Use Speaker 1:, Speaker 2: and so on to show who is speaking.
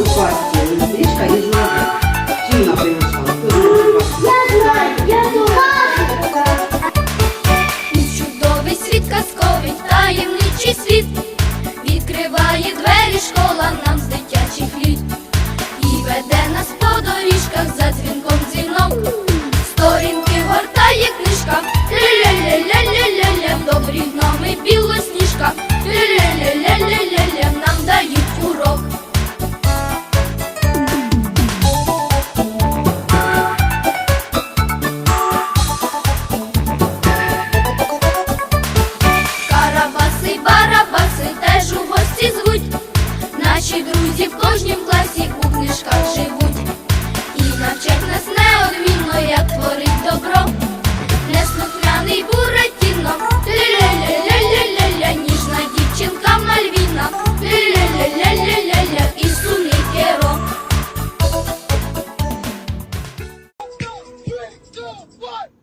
Speaker 1: купальські
Speaker 2: і чудовий світ казковий, таємничий світ. Відкриває двері школа нам з дитячих літ. І веде нас по доріжках за дзвінком дзвінок. Сторінки гортає книжка. леля, добрі гноми білої. Наші друзі в кожнім класі у книжках живуть і навчать нас неодмінно, як творить добро. Неслухняний буратіно, ля-ля-ля-ля-ля-ля-ля, ніжна дівчинка мальвіна, ля-ля-ля-ля-ля-ля-ля і сумний керо. One, two, one.